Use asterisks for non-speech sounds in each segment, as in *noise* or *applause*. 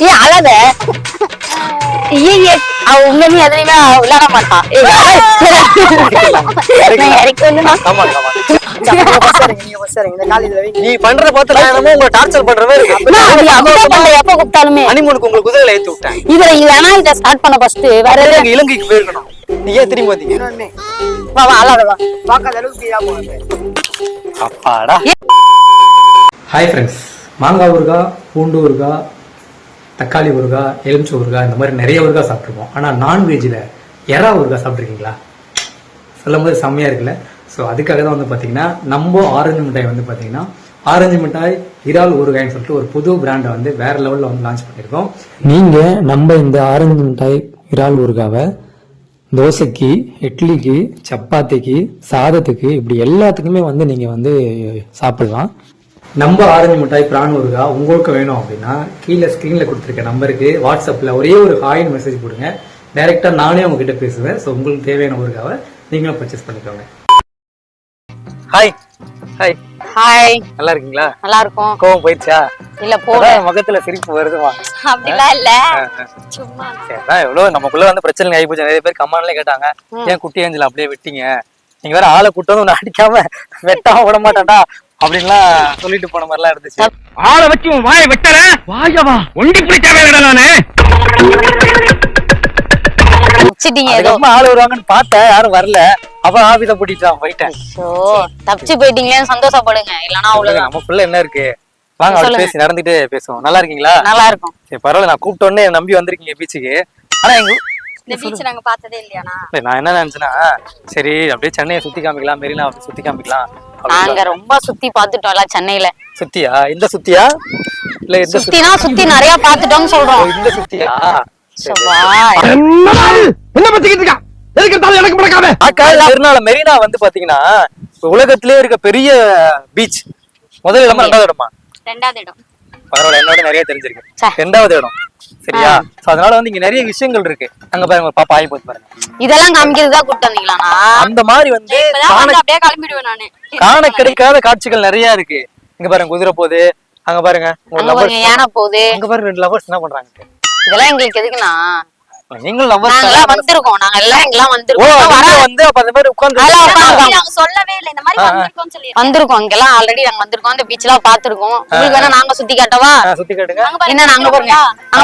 ஏ அழாத ஐயே அவ உண்மையுமே எதுலையுமே விளையாட மாட்டான் ஏய். நீ பண்றத பார்த்து நான் என்னமோ உங்களை டார்ச்சர் பண்ற மாதிரி எப்ப கூப்பிட்டாலுமே உங்களுக்கு குதிரையில ஏத்தி விட்டேன் இதுல வேணா இத ஸ்டார்ட் பண்ண ஃபர்ஸ்ட் வேற எதுவும் இலங்கை- இலங்கைக்கு போயிருக்கணும் நீ ஏன் திரும்பி வந்தீங்க வா வா அழாத வா பார்க்காத அளவுக்கு இதா போகுது. அப்பாடா ஹாய் ஃப்ரெண்ட்ஸ் மாங்காய் ஊறுகாய் பூண்டு ஊறுகாய் தக்காளி ஊறுகாய் எலுமிச்சை ஊறுகாய் இந்த மாதிரி நிறைய ஊறுகாய் சாப்பிட்ருப்போம் ஆனால் நான்வெஜ்ஜில் எறா ஊறுகாய் சாப்பிட்ருக்கீங்களா சொல்லும் போது செம்மையாக இருக்குல்ல. ஸோ அதுக்காக தான் வந்து பார்த்தீங்கன்னா நம்ம ஆரஞ்சு மிட்டாய் வந்து பார்த்தீங்கன்னா ஆரஞ்சு மிட்டாய் இறால் ஊறுகாய்னு சொல்லிட்டு ஒரு புது பிராண்டை வந்து வேறு லெவலில் வந்து லான்ச் பண்ணியிருக்கோம். நீங்கள் நம்ம இந்த ஆரஞ்சு மிட்டாய் இறால் ஊறுகாவை தோசைக்கு இட்லிக்கு சப்பாத்திக்கு சாதத்துக்கு இப்படி எல்லாத்துக்குமே வந்து நீங்கள் வந்து சாப்பிடலாம். நம்ம ஆரஞ்சு மிட்டாய் பிரான் ஊறுகா உங்களுக்கு வேணும் அப்படின்னா கீழே ஸ்க்ரீனில் கொடுத்துருக்க நம்பருக்கு வாட்ஸ்அப்பில் ஒரே ஒரு ஹாய்னு மெசேஜ் கொடுங்க டைரெக்டாக நானே உங்ககிட்ட பேசுவேன். ஸோ உங்களுக்கு தேவையான ஊறுகாவை நீங்களும் பர்ச்சேஸ் பண்ணிக்கோங்க. ஹாய் ஹாய் ஹாய் நல்லா இருக்கீங்களா? நல்லா இருக்கும் கோவம் போயிடுச்சா? இல்ல போட அதான் முகத்துல சிரிப்பு வருதுமா? அப்படிலாம் இல்ல. சும்மா. எவ்வளவு நமக்குள்ள வந்து பிரச்சனை ஆகி போச்சு. நிறைய பேர் கமெண்ட்ல கேட்டாங்க. ஏன் குட்டி ஏஞ்சல் அப்படியே வெட்டிங்க? நீங்க வேற ஆளை கூட்டு வந்து உன்னை அடிக்காம வெட்டாம விட மாட்டான்டா. அப்படின்லாம் சொல்லிட்டு போன மாதிரிலாம் இருந்துச்சு. ஆளை வச்சு உன் வாயை வெட்டல? வாயவா? ஒண்டி பிடிச்சாவே நானு. வச்சிட்டீங்க ஏதோ. அதுக்கப்புறமா ஆள் வருவாங்கன்னு பார்த்தேன் யாரும் வரல. அப்புறம் ஆபீஸ பூட்டிட்டான் போயிட்டேன். தப்பிச்சு போயிட்டீங்களேன்னு சந்தோஷப்படுங்க. இல்லனா அவ்வளவுதான் நமக்குள்ள என்ன இருக்கு? வாங்க சொல்லுங்க. பேசி நடந்துட்டே பேசுவோம். நல்லா இருக்கீங்களா? நல்லா இருக்கும் சரி பரவாயில்ல நான் கூப்பிட்ட உடனே நம்பி வந்திருக்கீங்க பீச்சுக்கு. ஆனா எங்க இந்த பீச் நாங்க பார்த்ததே இல்லையாண்ணா. இல்ல, நான் என்ன நினைச்சேன்னா சரி அப்படியே சென்னையை சுத்தி காமிக்கலாம் மெரினா அப்படி சுத்தி காமிக்கலாம். நாங்க ரொம்ப சுத்தி பாத்துட்டோம் எல்லாம் சென்னையில. சுத்தியா? இந்த சுத்தியா? இல்ல இந்த சுத்தி? சுத்தினா சுத்தி நிறைய பாத்துட்டோம்னு சொல்றோம். இந்த சுத்தியா. என்ன பத்திக்கிட்டு இருக்கா? எதுக்கு மெரினா வந்து பாத்தீங்கன்னா உலகத்திலே இருக்க பெரிய பீச் முதல் இடமா ரெண்டாவது இடமா ரெண்டாவது இடம்? பரவாயில்ல என்னோட நிறைய. தெரிஞ்சிருக்கு. ரெண்டாவது இடம். சரியா? சோ அதனால வந்து இங்க நிறைய விஷயங்கள் இருக்கு. அங்க பாருங்க பாப்பா ஆகி போச்சு பாருங்க. இதெல்லாம் காமிக்கிறதுதான் கூப்பிட்டு வந்தீங்களாண்ணா? அந்த மாதிரி வந்து அப்படியே கிளம்பிடுவேன் நானு. காண கிடைக்காத காட்சிகள் நிறைய இருக்கு. இங்க பாருங்க குதிரை போகுது. அங்க பாருங்க யானை போகுது. அங்க பாருங்க ரெண்டு லவர்ஸ் என்ன பண்றாங்க? இதெல்லாம் எங்களுக்கு எதுக்குண்ணா? நீங்களும் வந்திருக்கோம். நாங்க எல்லாம் எங்கெல்லாம் ஓ வந்திருக்கோம். அதனால வந்து அப்ப அந்த மாதிரி உட்கார்ந்து அதெல்லாம் உட்கார்ந்து நாங்க சொல்லவே இல்லை. இந்த மாதிரி வந்திருக்கோம்னு சொல்லி வந்திருக்கோம். இங்கெல்லாம் ஆல்ரெடி நாங்க வந்திருக்கோம். இந்த பீச் எல்லாம் பாத்துருக்கோம் உங்களுக்கு வேணா நாங்க சுத்தி காட்டவா? சுத்தி காட்டுங்க. என்ன நாங்க அங்க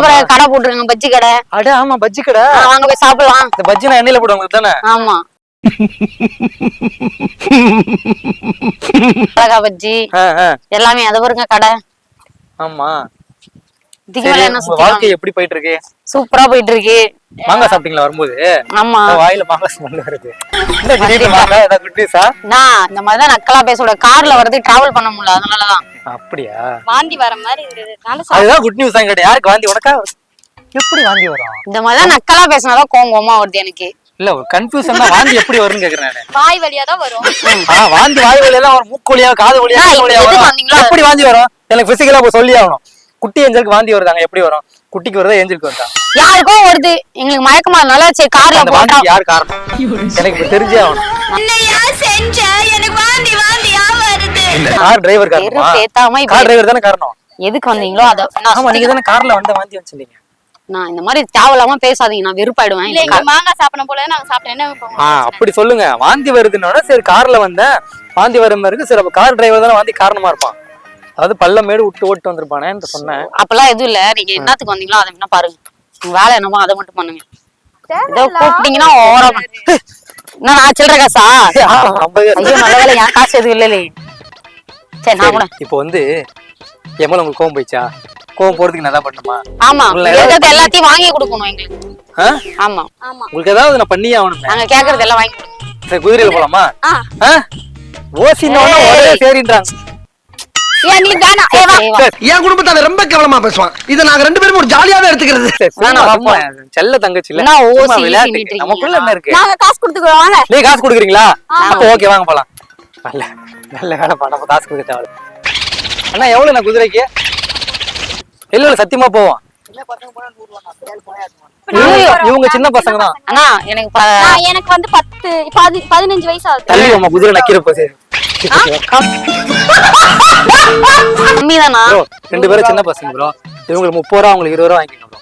பாருங்க. கடை போட்டுருங்க பஜ்ஜி கடை. அட ஆமா பஜ்ஜி கடை. வாங்க போய் சாப்பிடலாம். இந்த பஜ்ஜி நான் எண்ணெயில போடுவாங்க தானே ஆமா. *laughs* பஜ்ஜி. எல்லாமே அது பாருங்க கடை. ஆமா இதுக்கு சரி மேல என்ன உங்க சுத்தி வாழ்க்கை எப்படி போயிட்டு இருக்கு சூப்பரா போயிட்டு இருக்கு மாங்காய் சாப்பிட்டீங்களா வரும்போது? ஆமா. வாயில மாங்காய் ஸ்மெல் வருது. நான் இந்த மாதிரிதான் நக்கலா பேசோட கார்ல வரது டிராவல் பண்ண முடியல அதனாலதான். அப்படியா? வாந்தி வர மாதிரி இருந்தது. அதுதான் குட் நியூஸ் தான் கேட்டேன். யாருக்கு வாந்தி? உனக்கா? எப்படி வாந்தி வரும்? இந்த மாதிரிதான் நக்கலா பேசினாதான் கோவமா வருது எனக்கு. இல்ல ஒரு கன்ஃபியூஷன் தான் வாந்தி எப்படி வரும்னு கேக்குறேன் வாய் வழியா தான் வரும் வாந்தி வாய் வழியா எல்லாம் ஒரு மூக்கு வழியா காது வழியா வரும். எப்படி வாந்தி வரும். எனக்கு பிசிக்கலா இப்ப சொல்லி ஆகணும். குட்டி ஏஞ்சலுக்கு வாந்தி வருதாங்க? எப்படி வரும்? குட்டிக்கு வருதா ஏஞ்சலுக்கு வருதா? யாருக்கும் வருது. எங்களுக்கு மயக்கமா இருந்தால சரி கார்ல அந்த வாந்திக்கு யார் காரணம்? எனக்கு இப்ப தெரிஞ்சே ஆகணும். என்னையா செஞ்ச? எனக்கு வாந்தி வாந்தியா வருது. கார் டிரைவர் காரணமா? பேத்தாம கார் டிரைவர் தானே காரணம்? எதுக்கு வந்தீங்களோ அத ஆமா நீங்க தானே கார்ல வந்த வாந்தி வச்சிருந்தீங்க நான் இந்த மாதிரி தேவையில்லாம பேசாதீங்க நான் வெறுப்பாயிடுவேன். இல்ல இங்க மாங்காய் சாப்பிடணும் போல நாங்க சாப்பிட்டேன் என்ன இப்போ ஆ அப்படி சொல்லுங்க. வாந்தி வருதுன்னா சரி கார்ல வந்தேன். வாந்தி வர மாதிரி இருக்கு சரி அப்ப கார் டிரைவர் தானே வாந்தி காரணமா இருப்பான். அதாவது பள்ள மேடு விட்டு ஓட்டு வந்திருப்பானேன்னு சொன்னேன். அப்பெல்லாம் எதுவும் இல்ல. நீங்க என்னத்துக்கு வந்தீங்களோ அதை வேணா பாருங்க. உங்க வேலை என்னமோ அதை மட்டும் பண்ணுங்க. ஏதோ கூப்பிட்டீங்கன்னா. என்ன நான் சில்லற காசா? ஐயோ நல்ல வேலை. என் காசு எதுவும் இல்லையே சரி நான் கூட. இப்போ வந்து என் மேல உங்களுக்கு கோவம் போயிடுச்சா? கோவம் போறதுக்கு நான் தான் பண்ணுமா ஆமா. எல்லாத்தையும் வாங்கி கொடுக்கணும் எங்களுக்கு? ஆமா. ஆமா. உங்களுக்கு ஏதாவது நான் பண்ணியே ஆகணுமே. நாங்க கேக்குறது எல்லாம் வாங்கி சரி குதிரையில போலாமா? ஓசினோன்னா உடனே சரின்றாங்க. எங்களுக்கு வேணாம். என் குடும்பத்தை ரொம்ப கேவலமா பேசுவான். இதை நாங்க ரெண்டு பேரும் ஒரு ஜாலியா தான் எடுத்துக்கிறது. செல்ல தங்கச்சி இல்ல. நீட்டுறீங்க? நமக்குள்ள என்ன இருக்கு? நாங்க காசு கொடுத்துக்கிறோம் வாங்க. நீ காசு கொடுக்குறீங்களா? அப்ப ஓகே வாங்க போலாம். நல்ல நல்ல வேலை பண்ண காசு கொடுக்க தேவை அண்ணா எவ்வளவு நான் குதிரைக்கு? இல்ல இல்ல சத்தியமா போவோம். இவங்க- இவங்க சின்ன பசங்க தான். அண்ணா எனக்கு எனக்கு வந்து பத்து பதி- பதினஞ்சு வயசு ஆகுது. தள்ளி குதிரை நக்கிற போது. கம்மி தானா ப்ரோ ரெண்டு பேரும் சின்ன பசங்க ப்ரோ இவங்களுக்கு முப்பது ரூபா அவங்களுக்கு இருபது ரூபா வாங்கிக்கணும் ப்ரோ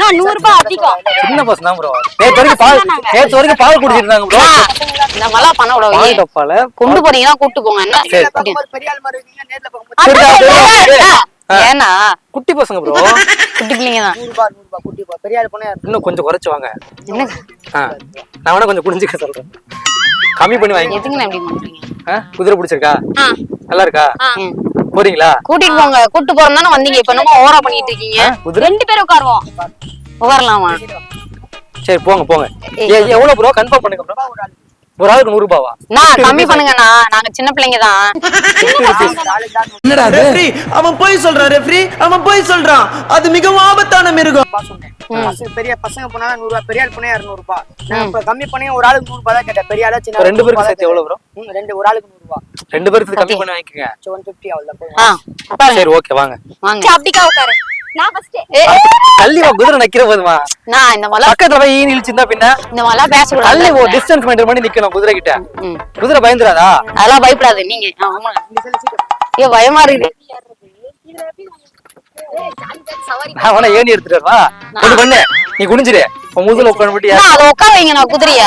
நான் நூறு ரூபாய் அதிகம். சின்ன பசங்க தான் ப்ரோ வரைக்கும் பால் நேற்று வரைக்கும் பால் குடிச்சிட்டு இருந்தாங்க ப்ரோ இந்த மாதிரிலாம் பண்ண கூடாது. டப்பால கொண்டு போனீங்கன்னா கூட்டு போங்க என்ன? ஏன்னா குட்டி பசங்க ப்ரோ குட்டி பிள்ளைங்க தான். இன்னும் கொஞ்சம் குறைச்சு வாங்க. நான் வேணா கொஞ்சம் குடிஞ்சுக்க சொல்றேன். கம்மி பண்ணி வாங்கி எதுக்குண்ணே எப்படி பண்றீங்க? ஆ, குதிரை பிடிச்சிருக்கா? ஆ, நல்லா இருக்கா ம். போறீங்களா? கூட்டிட்டு போங்க. கூட்டு போறோம் தானே வந்தீங்க. இப்ப என்னமோ ஓவரா பண்ணிட்டு இருக்கீங்க. ஆ, குதிரை? ரெண்டு பேரும் உட்காருவோம். உட்காரலாமா? சரி போங்க போங்க. எ- எவ்வளவு ப்ரோ கன்ஃபார்ம் பண்ணுங்க ப்ரோ ஒரு ஆளுக்கு நூறு ரூபாவா? நான் கம்மி பண்ணுங்கண்ணா. நாங்க சின்ன பிள்ளைங்க தான் என்னடா ரெஃப்ரி அவன் போய் சொல்றான் ரெஃப்ரி. அவன் போய் சொல்றான். அது மிகவும் ஆபத்தான மிருகம். பெரிய பசங்க போனா நூறு ரூபாய் பெரிய ஆள் போனா இருநூறு ரூபாய் நான் இப்ப கம்மி பண்ணி ஒரு ஆளுக்கு நூறு ரூபாய் தான் கேட்டேன். பெரிய ஆளா சின்ன ரெண்டு பேருக்கு சேர்த்து எவ்வளவு ப்ரோ ம், ரெண்டு ஒரு ஆளுக்கு நூறு ரூபாய் ரெண்டு பேருக்கு கம்மி பண்ணி வாங்கிக்கோங்க. ஒன் பிப்டி அவ்வளோ போய் ஆ உட்காருங்க. சரி ஓகே வாங்க. வாங்க அப்படிக்கா உட்காரு. நான் ஃபர்ஸ்ட் தள்ளி வா குதிரை நிக்கிற போதுமா? நான் இந்த மாதிரிலாம் பக்கத்துல போய் இழிச்சிருந்தா பின்ன? இந்த மாதிரிலாம் பேசக்கூடாது. தள்ளி ஓ டிஸ்டன்ஸ் மெயின்டைன் பண்ணி நிக்கணும் குதிரை கிட்ட. குதிரை பயந்துராதா அதெல்லாம் பயப்படாது நீங்க ஆமா ஐயோ பயமா இருக்குது. ஏணி எடுத்துட்டு பண்ணு. நீ குனிஞ்சிரு. உன் உட்கார அதை உட்கார வைங்க நான் குதிரைய.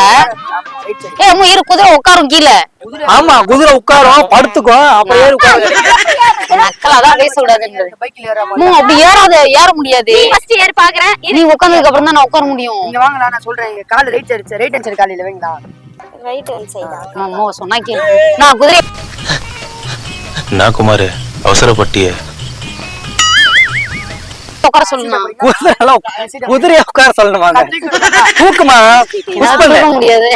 ஏ அம்மா இரு குதிரை உட்காரும் கீழே. ஆமா குதிரை உட்காரும் படுத்துக்கும் அப்ப ஏறி உட்காரு மக்கள் அதான் பேசக்கூடாதுன்றது. பைக்ல ஏற அம்மா, அப்படி ஏறாத ஏற முடியாது. ஃபர்ஸ்ட் ஏறி பாக்குறேன். நீ உட்கார்ந்ததுக்கு அப்புறம் தான் நான் உட்கார முடியும். நீங்க வாங்கலாம் நான் சொல்றேன். இங்க கால் ரைட் அடிச்சு ரைட் அடிச்சு காலையில வைங்களா? அம்மா சொன்னா கேளு. நான் குதிரை நான் குமார் அவசரப்பட்டிய. உட்கார குதிரை எல்லாம் குதிரைய உட்கார சொல்லணுமாங்க தூக்குமா? புஷ் பண்ணு முடியாது.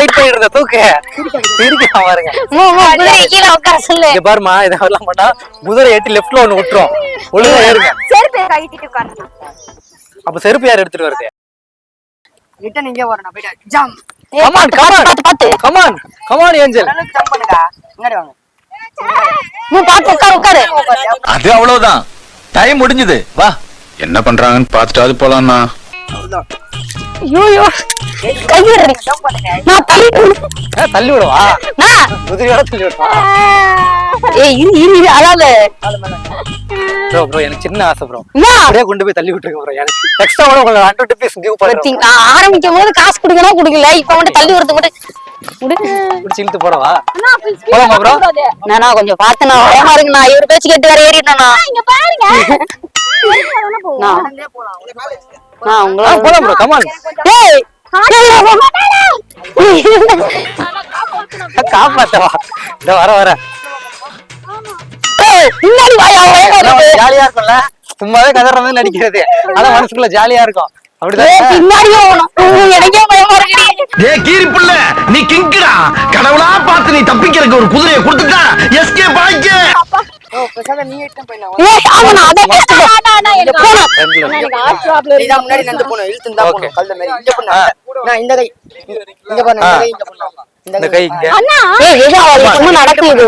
வெயிட் பண்ணிட்டு தூக்கு. இருக்கா பாருங்க. கீழே உட்கார சொல்லு. இங்க பாருமா இதெல்லாம் பண்ணா குதிரை எட்டி லெஃப்ட்ல ஒண்ணு விட்டுரும். ஒழுங்கா ஏறுங்க. அப்ப செருப்பு யார் எடுத்துட்டு வருது? ரிட்டன் இங்கே வரணும் போயிட்டு ஜாம் கமான் பாத்து, கமான் பாத்து, பாத்து. கமான் கமான் ஏஞ்சல் ஜம்ப் வாங்க. பாத்து உட்காரு உட்காரு. அது அவ்வளவுதான். டைம் முடிஞ்சது. வா. என்ன பண்றாங்கன்னு பார்த்துட்டாவது போலாம்னா ஐயோ. நான் தள்ளி தள்ளி விடுவா குதிரையோட தள்ளி விடுவா ஏய் இரு இரு இரு ப்ரோ ப்ரோ எனக்கு சின்ன ஆசை ப்ரோ. அப்படியே கொண்டு போய் தள்ளி விட்டுருங்க ப்ரோ. எனக்கு எக்ஸ்ட்ரா கூட உங்களுக்கு ஹண்ட்ரட் ருபீஸ் கிவ் பண்ணுறேன் பத்தி- நான் ஆரம்பிக்கும் போது காசு கொடுக்கணும் கொடுக்கல. இப்ப மட்டும் தள்ளி வரது மட்டும் இழுத்து போடவா? போலாமா ப்ரோ? நானா கொஞ்சம் பார்த்து நான் பயமா இருக்கு நான் இவர் பேச்சு கேட்டு வேற ஏறிட்டேனா இங்க பாருங்க. நான் நான் உங்கள போலாம் ப்ரோ. கமான் ஏய் காப்பாத்தவா இந்த வர வர. ஜாலியா இருக்கும்ல. சும்மாவே கதற மாதிரி நடிக்கிறது. அதான் மனசுக்குள்ள ஜாலியா இருக்கும். நீ கிங்கடா. கடவுளா பார்த்து நீ தப்பிக்கிறதுக்கு ஒரு குதிரையை கொடுத்துட்டா. எஸ்கே பாய்க்க. முன்னாடி நடந்து போகணும் இழுத்து இருந்தா Okay. போகணும் கல்ல மாதிரி இங்க பண்ணா நான் இந்த கை. இங்க பாருங்க இந்த கை இங்க பண்ணலாம் இந்த கை. இங்க. ஏய் எது அவளுக்கு சும்மா நடக்குது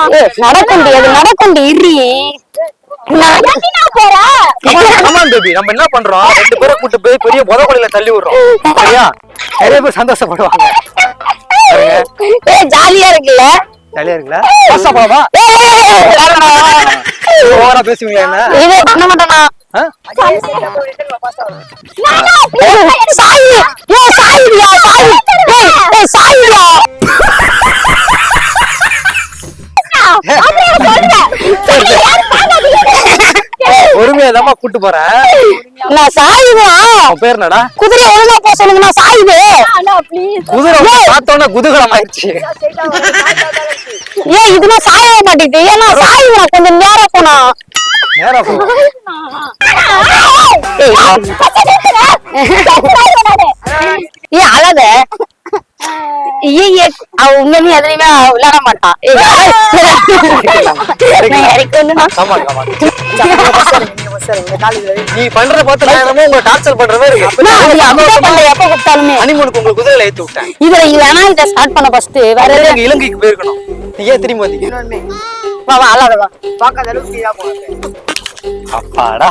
அது நடக்குண்டி இரு கமான் பேபி நம்ம என்ன பண்றோம்? ரெண்டு பேரும் கூட்டு போய் பெரிய புதக்கொடையில தள்ளி விடுறோம். சரியா? நிறைய பேர் சந்தோஷப்படுவாங்க. ஏய் ஜாலியா இருக்குல்ல? ஜாலியா இருக்குல்ல பஸ்ஸா போலாமா ஓவரா பேசுவீங்க என்ன? இது பண்ண மாட்டேனா? ஆ? சாயி. ஏ சாயியா சாயி. ஏய் ஏய் சாயியா பொறுமையா தான் கூட்டு போறேன். நான் சாயுதான் உன் பேர் என்னடா குதிரை ஒழுங்கா போக சொல்லுங்க நான் சாயுது குதிரை உன்னை பார்த்தோன்னே குதூகலம் ஆயிடுச்சு ஏன் இதுனா சாயவே மாட்டேங்குது ஏன்னா சாயுதா கொஞ்சம் நேரம் போனா. நேரா போ. ஏ அழாத. உண்மையுமே எதுலையுமே விளையாட மாட்டான் இந்த நீ பார்த்து டார்ச்சர் பண்ற மாதிரி அது அப்படியே பண்றேன், எப்ப கூப்பிட்டாலுமே. ஹனிமூனுக்கு உங்களுக்கு குதிரையில ஏத்தி விட்டேன். இதுல வேணா இதை ஸ்டார்ட் பண்ண ஃபர்ஸ்ட் வேற இலங்கைக்கு போயிருக்கணும். நீ ஏன் திரும்பி வந்தீங்க? இன்னொன்னு வா வா அழாத வா. பார்க்காத அளவுக்கு இதா போகணும் அப்பாடா.